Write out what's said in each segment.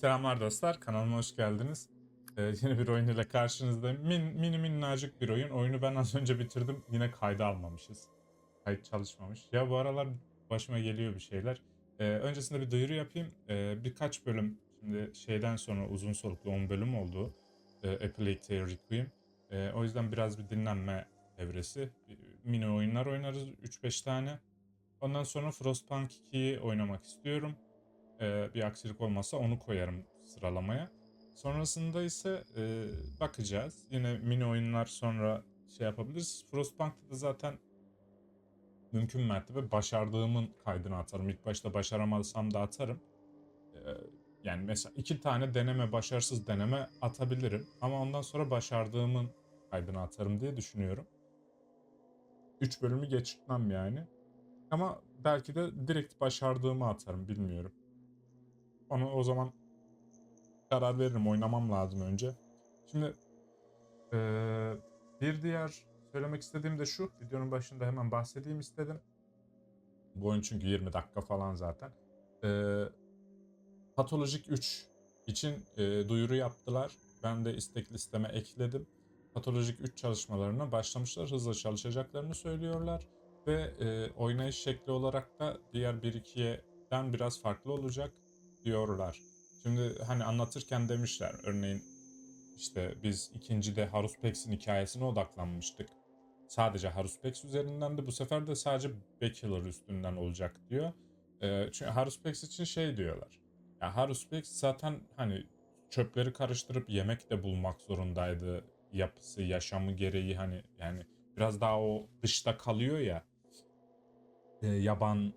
Selamlar dostlar, kanalıma hoş geldiniz. Ee, yeni bir oyun ile karşınızdayım. Min, mini minnacık bir oyun. Oyunu ben az önce bitirdim. Yine kayda almamışız. Kayıt çalışmamış. Ya bu aralar başıma geliyor bir şeyler. Ee, öncesinde bir duyuru yapayım. Ee, birkaç bölüm, şimdi şeyden sonra uzun soluklu 10 bölüm oldu. Ee, A Plague Tale Requiem. Ee, o yüzden biraz bir dinlenme evresi. Mini oyunlar oynarız 3-5 tane. Ondan sonra Frostpunk 2'yi oynamak istiyorum. Ee, bir aksilik olmazsa onu koyarım sıralamaya. Sonrasında ise e, bakacağız. Yine mini oyunlar sonra şey yapabiliriz. Frostpunk'ta da zaten mümkün mertebe başardığımın kaydını atarım. İlk başta başaramazsam da atarım. Ee, yani mesela iki tane deneme, başarısız deneme atabilirim. Ama ondan sonra başardığımın kaydını atarım diye düşünüyorum. Üç bölümü geçirtmem yani. Ama belki de direkt başardığımı atarım bilmiyorum. Onu o zaman karar veririm. Oynamam lazım önce. Şimdi eee, bir diğer söylemek istediğim de şu. Videonun başında hemen bahsedeyim istedim. Bu oyun çünkü 20 dakika falan zaten. Eee Patolojik 3 için eee, duyuru yaptılar. Ben de istek listeme ekledim. Patolojik 3 çalışmalarına başlamışlar. Hızla çalışacaklarını söylüyorlar. Ve e, oynayış şekli olarak da diğer 1-2'den biraz farklı olacak diyorlar. Şimdi hani anlatırken demişler örneğin işte biz ikincide Haruspex'in hikayesine odaklanmıştık. Sadece Haruspex üzerinden de bu sefer de sadece Bachelor üstünden olacak diyor. E, çünkü Haruspex için şey diyorlar. Ya Haruspex zaten hani çöpleri karıştırıp yemek de bulmak zorundaydı. Yapısı, yaşamı gereği hani yani biraz daha o dışta kalıyor ya. E, yaban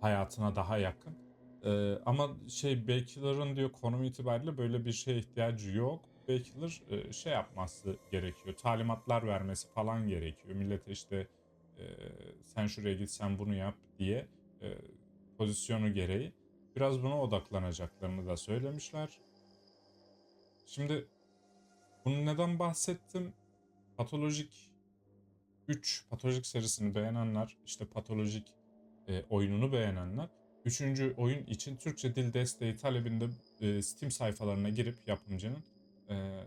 hayatına daha yakın. E, ama şey Bakelor'ın diyor konum itibariyle böyle bir şeye ihtiyacı yok. Bakelor e, şey yapması gerekiyor. Talimatlar vermesi falan gerekiyor. Millete işte e, sen şuraya git sen bunu yap diye e, pozisyonu gereği. Biraz buna odaklanacaklarını da söylemişler. Şimdi bunu neden bahsettim? Patolojik 3 patolojik serisini beğenenler, işte patolojik e, oyununu beğenenler, 3. oyun için Türkçe dil desteği talebinde e, Steam sayfalarına girip yapımcının e,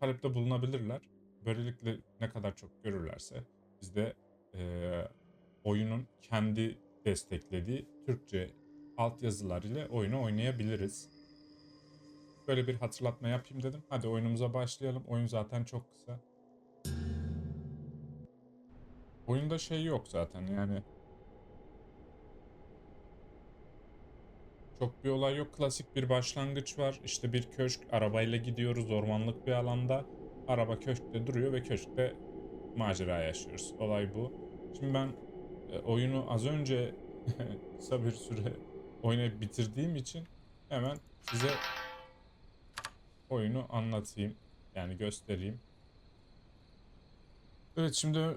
talepte bulunabilirler. Böylelikle ne kadar çok görürlerse biz de e, oyunun kendi desteklediği Türkçe altyazılar ile oyunu oynayabiliriz. Böyle bir hatırlatma yapayım dedim. Hadi oyunumuza başlayalım. Oyun zaten çok kısa. Oyunda şey yok zaten yani. Çok bir olay yok. Klasik bir başlangıç var. İşte bir köşk. Arabayla gidiyoruz ormanlık bir alanda. Araba köşkte duruyor ve köşkte macera yaşıyoruz. Olay bu. Şimdi ben e, oyunu az önce kısa bir süre oynayıp bitirdiğim için hemen size oyunu anlatayım. Yani göstereyim. Evet şimdi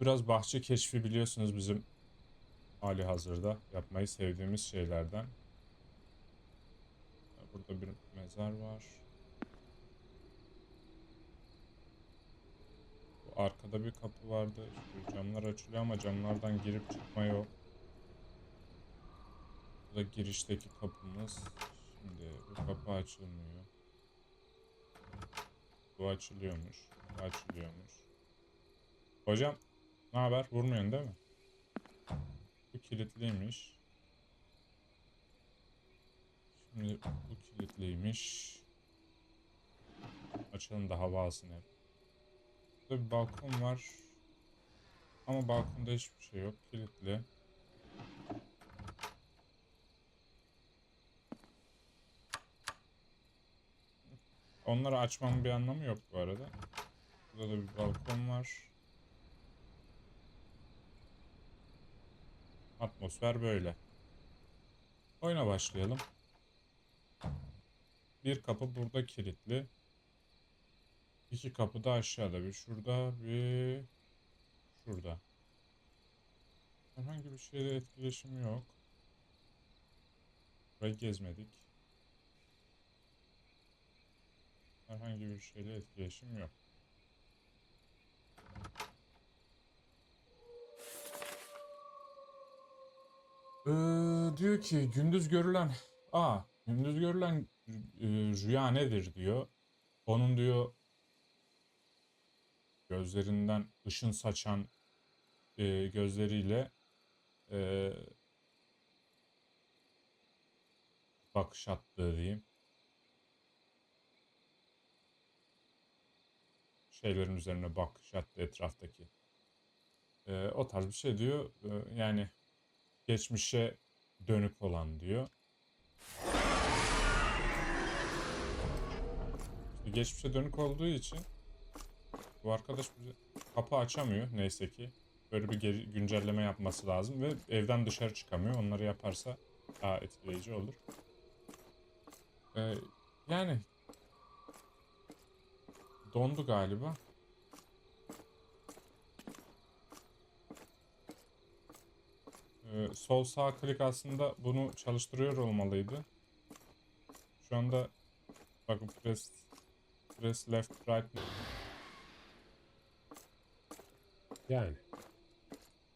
biraz bahçe keşfi biliyorsunuz bizim hali hazırda yapmayı sevdiğimiz şeylerden. Burada bir mezar var. Arkada bir kapı vardı. Şu camlar açılıyor ama camlardan girip çıkma yok. Bu da girişteki kapımız. Şimdi bu kapı açılmıyor. Bu açılıyormuş. Bu açılıyormuş. Hocam ne haber? Vurmuyorsun değil mi? Bu kilitliymiş. Bu kilitliymiş. Açalım da hava. Burada bir balkon var. Ama balkonda hiçbir şey yok. Kilitli. Onları açmamın bir anlamı yok bu arada. Burada da bir balkon var. Atmosfer böyle. Oyuna başlayalım. Bir kapı burada kilitli. İki kapı da aşağıda. Bir şurada, bir şurada. Herhangi bir şeyle etkileşim yok. Burayı gezmedik. Herhangi bir şeyle etkileşim yok. Ee, diyor ki gündüz görülen... Aa Gündüz görülen rüya nedir diyor. Onun diyor gözlerinden ışın saçan e, gözleriyle e, bakış attığı diyeyim. Şeylerin üzerine bakış attı etraftaki. E, o tarz bir şey diyor. E, yani geçmişe dönük olan diyor. Geçmişe dönük olduğu için bu arkadaş kapı açamıyor neyse ki. Böyle bir geri, güncelleme yapması lazım ve evden dışarı çıkamıyor. Onları yaparsa daha etkileyici olur. Ee, yani dondu galiba. Ee, sol sağ klik aslında bunu çalıştırıyor olmalıydı. Şu anda bakın press press left right Yani.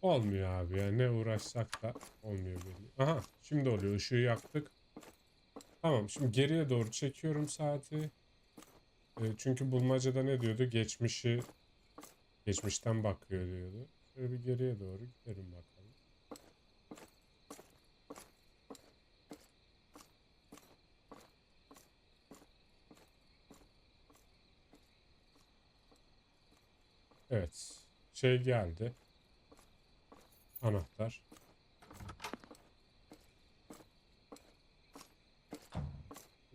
Olmuyor abi ya. Ne uğraşsak da olmuyor belli. Aha şimdi oluyor. Işığı yaktık. Tamam şimdi geriye doğru çekiyorum saati. E, çünkü bulmacada ne diyordu? Geçmişi geçmişten bakıyor diyordu. Şöyle bir geriye doğru gidelim bakalım. Evet. Şey geldi. Anahtar.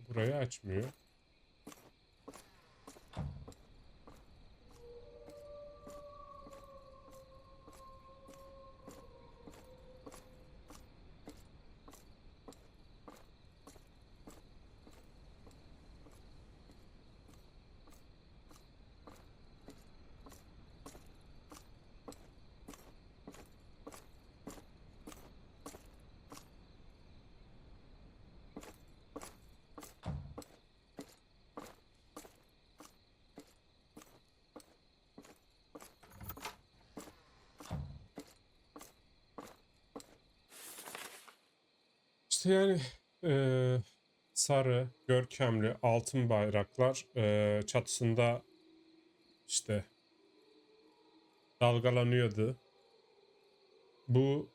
Burayı açmıyor. İşte yani eee, sarı, görkemli, altın bayraklar eee, çatısında işte dalgalanıyordu. Bu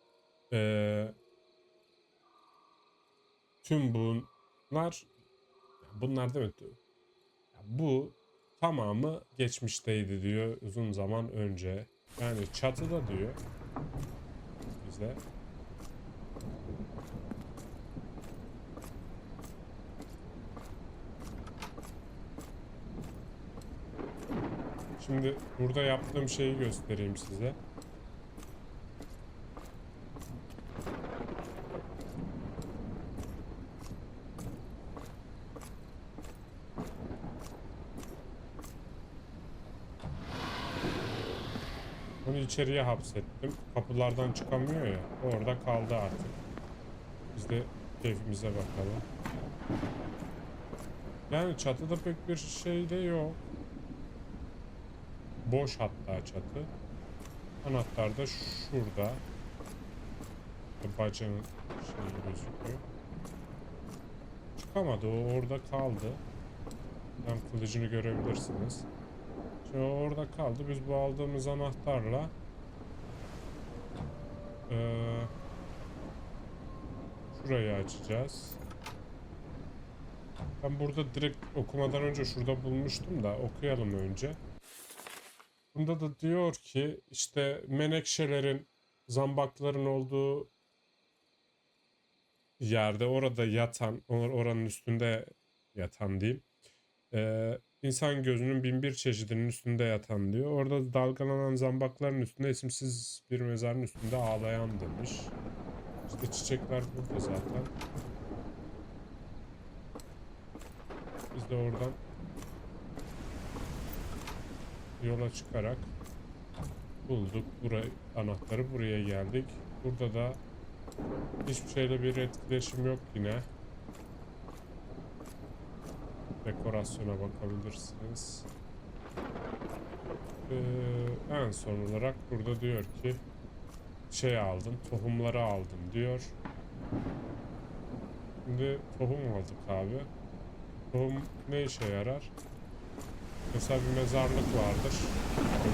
eee, tüm bunlar bunlar mi? Bu tamamı geçmişteydi diyor uzun zaman önce. Yani çatıda diyor bize. Şimdi burada yaptığım şeyi göstereyim size. Onu içeriye hapsettim. Kapılardan çıkamıyor ya. Orada kaldı artık. Biz de keyfimize bakalım. Yani çatıda pek bir şey de yok. Boş hatta çatı. Anahtar da şurada. Bacağın şeyi gözüküyor. Çıkamadı o orada kaldı. Tam kılıcını görebilirsiniz. Şimdi orada kaldı. Biz bu aldığımız anahtarla eee şurayı açacağız. Ben burada direkt okumadan önce şurada bulmuştum da okuyalım önce. Bunda da diyor ki işte menekşelerin, zambakların olduğu yerde orada yatan, or- oranın üstünde yatan diyeyim. Ee, insan gözünün bin bir çeşidinin üstünde yatan diyor. Orada dalgalanan zambakların üstünde isimsiz bir mezarın üstünde ağlayan demiş. İşte çiçekler burada zaten. Biz de oradan yola çıkarak bulduk. Burayı, anahtarı buraya geldik. Burada da hiçbir şeyle bir etkileşim yok yine. Dekorasyona bakabilirsiniz. Ee, en son olarak burada diyor ki şey aldım, tohumları aldım diyor. Şimdi tohum aldık abi. Tohum ne işe yarar? Mesela bir mezarlık vardır.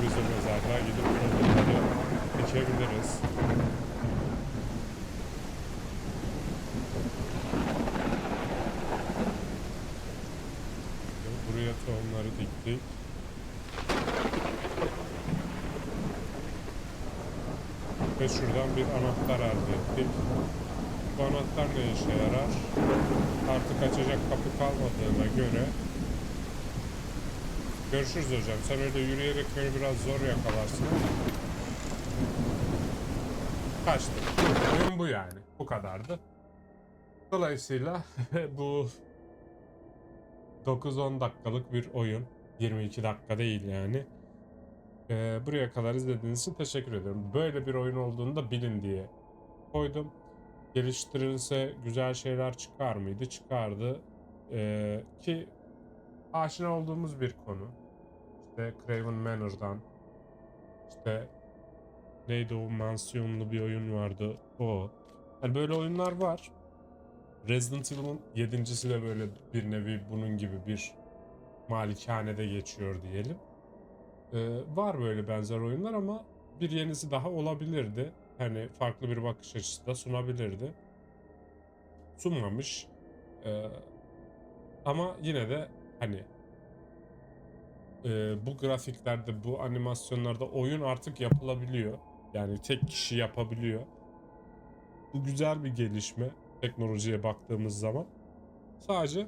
Biz o mezarlığa gidip tohumları dikebiliriz. Buraya tohumları diktik. Ve şuradan bir anahtar elde ettik. Bu anahtar ne işe yarar? Artık açacak kapı kalmadığına göre Görüşürüz hocam. Sen öyle yürüyerek beni biraz zor yakalarsın. Kaçtı. Oyun bu yani. Bu kadardı. Dolayısıyla bu 9-10 dakikalık bir oyun. 22 dakika değil yani. Ee, buraya kadar izlediğiniz için teşekkür ederim. Böyle bir oyun olduğunu da bilin diye koydum. Geliştirilse güzel şeyler çıkar mıydı? Çıkardı. Ee, ki aşina olduğumuz bir konu. İşte Craven Manor'dan işte neydi o mansiyonlu bir oyun vardı o. Yani böyle oyunlar var. Resident Evil'ın yedincisi de böyle bir nevi bunun gibi bir malikanede geçiyor diyelim. Ee, var böyle benzer oyunlar ama bir yenisi daha olabilirdi. Hani farklı bir bakış açısı da sunabilirdi. Sunmamış. Ee, ama yine de hani e, bu grafiklerde, bu animasyonlarda oyun artık yapılabiliyor. Yani tek kişi yapabiliyor. Bu güzel bir gelişme teknolojiye baktığımız zaman. Sadece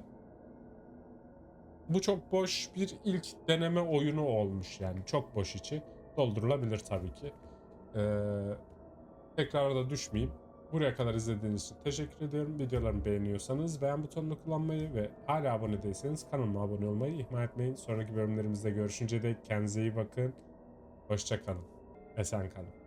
bu çok boş bir ilk deneme oyunu olmuş yani. Çok boş içi. Doldurulabilir tabii ki. Ee, tekrar da düşmeyeyim. Buraya kadar izlediğiniz için teşekkür ediyorum. Videolarımı beğeniyorsanız beğen butonunu kullanmayı ve hala abone değilseniz kanalıma abone olmayı ihmal etmeyin. Sonraki bölümlerimizde görüşünce dek kendinize iyi bakın. Hoşçakalın. Esen kalın.